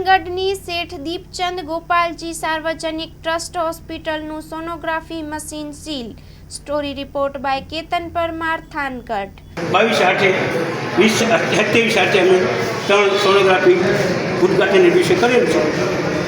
થાનગઢની શેઠ દીપચંદ ગોપાલજી સાર્વજનિક ટ્રસ્ટ હોસ્પિટલનું sonography machine seal. Story report by Ketan Parmar, Thangadh. બાવીસ આઠે, વીસ સત્યાવીસ આઠે અમે ત્રણ સોનોગ્રાફી ઉદઘાટન દિવસે કરેલું છે.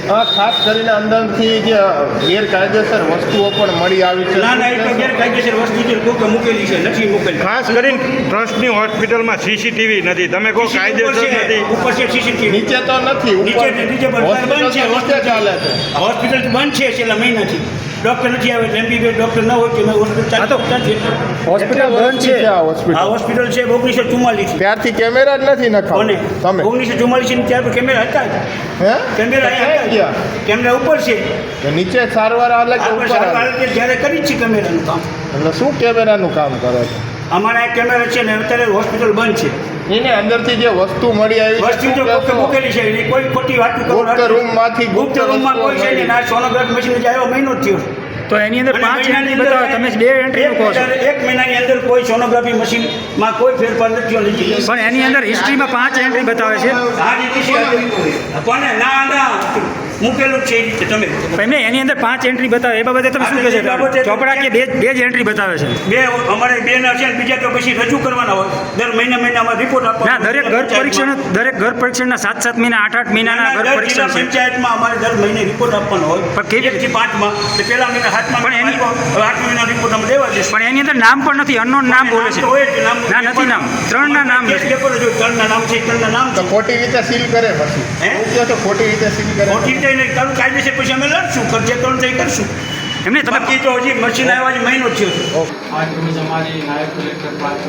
ખાસ કરીને અંદરથી જે ગેરકાયદેસર વસ્તુઓ પણ મળી આવી છે. ના ના એ તો ગેરકાયદેસર વસ્તુ છે કોકે મૂકેલી છે નથી મૂકેલી. ખાસ કરીને ટ્રસ્ટની હોસ્પિટલમાં સીસીટીવી નથી. તમે કહો કાયદેસર નથી. ઉપર છે સીસીટીવી નીચે તો નથી નીચે ઉપર નીચે બંધ હોસ્પિટલ છે તો નીચે ચાલે છે. હોસ્પિટલ બંધ છે છેલ્લા મહિનાથી. ડૉક્ટર નથી આવે એમબીબીએસ ડૉક્ટર ન હોય કે હોસ્પિટલ હોસ્પિટલ બંધ છે. આ આ હોસ્પિટલ હોસ્પિટલ છે ઓગણીસો ચુમ્માલીસ ત્યારથી કેમેરા જ નથી નખાવ તમે. ઓગણીસો ચુમ્માલીસની ત્યાર કેમેરા હતા હે? કેમેરા અહીંયા ગયા કેમેરા ઉપર છે. તો નીચે સારવાર અલગ ઉપર જ્યારે કરી જ છે કેમેરાનું કામ. એટલે શું કેમેરાનું કામ કરે છે? અમારા એક કેમેરા છે ને અત્યારે હોસ્પિટલ બંધ છે. એને અંદરથી જે વસ્તુ મળી આવી વસ્તુ તો ગુપ્ત મૂકેલી છે એની કોઈ ખોટી વાત કરો ગુપ્ત રૂમમાંથી ગુપ્ત ગુપ્ત રૂમમાં કોઈ છે નહીં. ના આ સોનોગ્રાફ મશીન જે આવ્યો મહિનો જ થયો. તો એની અંદર પાંચ મહિનાની એન્ટ્રી અંદર બતાવો તમે બે એન્ટ્રી કહો છો. એક- મહિનાની અંદર કોઈ સોનોગ્રાફી મશીનમાં કોઈ ફેરફાર નથી થયો નથી પણ એની અંદર હિસ્ટ્રીમાં પાંચ એન્ટ્રી બતાવે છે. આ રીતે છે. પણ ના ના. મૂકેલું છે રીતે તમે એમને એની અંદર પાંચ એન્ટ્રી બતાવે એ બાબતે તમે શું કહે છે ચોપડા કે બે બે જ એન્ટ્રી બતાવે છે બે અમારે બે ના છે બીજા તો પછી રજૂ કરવાના હોય દર મહિને મહિનામાં રિપોર્ટ ના દરેક ઘર પરીક્ષણ દરેક ઘર પરીક્ષણના સાત સાત મહિના આઠ આઠ મહિનાના ઘર પરીક્ષણ છે પંચાયતમાં અમારે દર મહિને રિપોર્ટ આપવાનો હોય પણ કેવી રીતે? પાંચમાં તો પહેલા મહિના હાથમાં પણ એની- આઠ મહિના રિપોર્ટ અમે દેવા છે પણ એની અંદર નામ પણ નથી અનનોન નામ બોલે છે. ના નથી નામ ત્રણના નામ ત્રણના નામ છે ત્રણના નામ ખોટી રીતે સીલ કરે પછી ખોટી રીતે સીલ કરે ખોટી રીતે નહીં તારું કાયદેસર પછી અમે લડશું ખર્ચે ત્રણ થઈ કરશું. એમને તમે બાકી તો હજી મશીન આવ્યા જ મહિનો થયો છે. આજ અમારી નાયબ કલેક્ટર પાંચ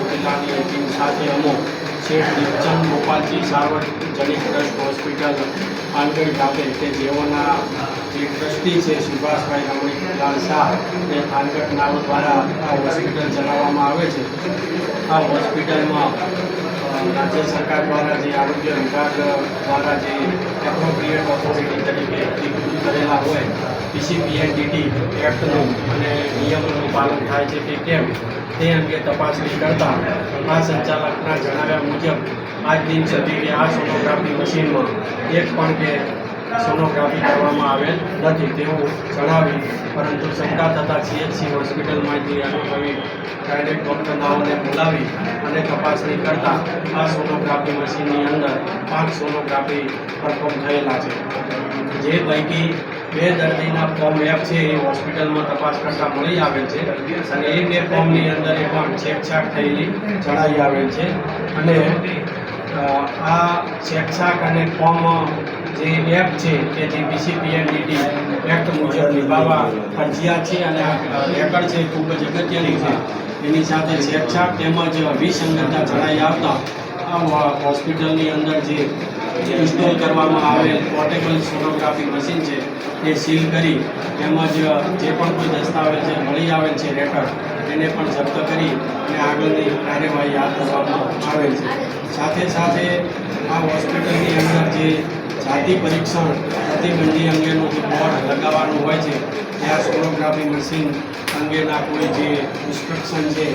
ટીમ સાથે અમો શેઠ ગોપાલજી સાર્વજનિક ટ્રસ્ટ હોસ્પિટલ પાનગઢ ખાતે કે જેઓના જે ટ્રસ્ટી છે સુભાષભાઈ રમણીલાલ શાહ તે પાનગઢ નામ દ્વારા આ હોસ્પિટલ ચલાવવામાં આવે છે. આ હોસ્પિટલમાં રાજ્ય સરકાર દ્વારા જે આરોગ્ય વિભાગ દ્વારા જે એપ્રોપ્રિએટ ઓથોરિટી તરીકે નિયુક્ત કરેલા હોય પીસીપીએનડીટી એક્ટનું અને નિયમોનું પાલન થાય છે કે કેમ તે અંગે તપાસણી કરતા આ સંચાલકના જણાવ્યા મુજબ, આજ દિન સુધી આ સોનોગ્રાફી મશીનમાં એક પણ કે સોનોગ્રાફી કરવામાં આવેલ નથી તેવું જણાવી પરંતુ શંકા થતાં સીએચસી હોસ્પિટલમાંથી અનુભવી ગાયનેક ડૉક્ટરનાઓને બોલાવી અને તપાસણી કરતા આ સોનોગ્રાફી મશીનની અંદર પાંચ સોનોગ્રાફી પરફોર્મ થયેલા છે. જે પૈકી બે દર્દીના ફોર્મ એફ છે એ હોસ્પિટલમાં તપાસ કરતાં મળી આવેલ છે અને એ બે ફોર્મની અંદર એ પણ છેકછાક થયેલી જણાઈ આવેલ છે અને આ છેકછાક અને ફોર્મ જે એપ છે કે જે બીસીપીએનડીટી એક્ટ મુજબ નિભાવવા ફરજિયાત છે અને આ રેકર્ડ છે ખૂબ જ અગત્યની છે. એની સાથે છેકછાક તેમજ વિસંગતતા જણાઈ આવતા આ હોસ્પિટલની અંદર જે ઇન્સ્ટોલ કરવામાં આવેલ પોર્ટેબલ સોનોગ્રાફી મશીન છે, એ સીલ કરી, તેમજ જે પણ કોઈ દસ્તાવેજ જે મળી આવેલ છે રેકર્ડ એને પણ જપ્ત કરી અને આગળની કાર્યવાહી હાથ ધરવામાં આવેલ છે. સાથે સાથે, આ હોસ્પિટલની અંદર જે જાતિ પરીક્ષણ, પ્રતિબંધી અંગેનું જે બોર્ડ લગાવવાનું હોય છે, ત્યાં સોનોગ્રાફી મશીન અંગેના કોઈ જે ઇન્સ્ટ્રક્શન છે,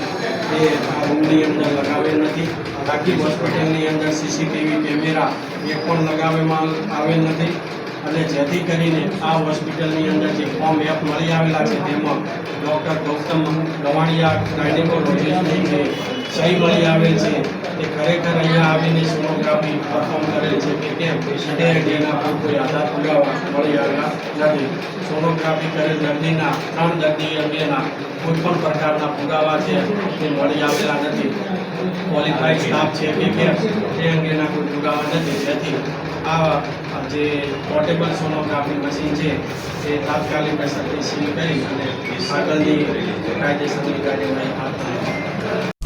એ આ રૂમની અંદર લગાવેલ નથી. બાકી હોસ્પિટલની અંદર સીસીટીવી કેમેરા એ પણ લગાવવામાં આવેલ નથી. અને જેથી કરીને આ હોસ્પિટલની અંદર જે ફોર્મ એપ મળી આવેલા છે તેમાં ડૉક્ટર ગૌતમ ગવાણિયા ગાયનેકોલોજીસ્ટની સહી મળી આવે છે. તે ખરેખર અહીંયા આવીને સોનોગ્રાફી પરફોર્મ કરે છે કે કેમ? તે અંગેના પર કોઈ આધાર પુરાવા મળી આવેલા નથી. સોનોગ્રાફી કરેલ દર્દીના, ત્રણ દર્દી અંગેના કોઈ પણ પ્રકારના પુરાવા છે તે મળી આવેલા નથી. ક્વોલિફાઈડ સ્ટાફ છે કે કેમ? તે અંગેના કોઈ પુરાવા નથી. જેથી આ જે પોર્ટેબલ સોનોગ્રાફી મશીન છે તે તાત્કાલિક અસરથી સીલ કરી અને આગળની કાયદેસરની કાર્યવાહી હાથ ધરી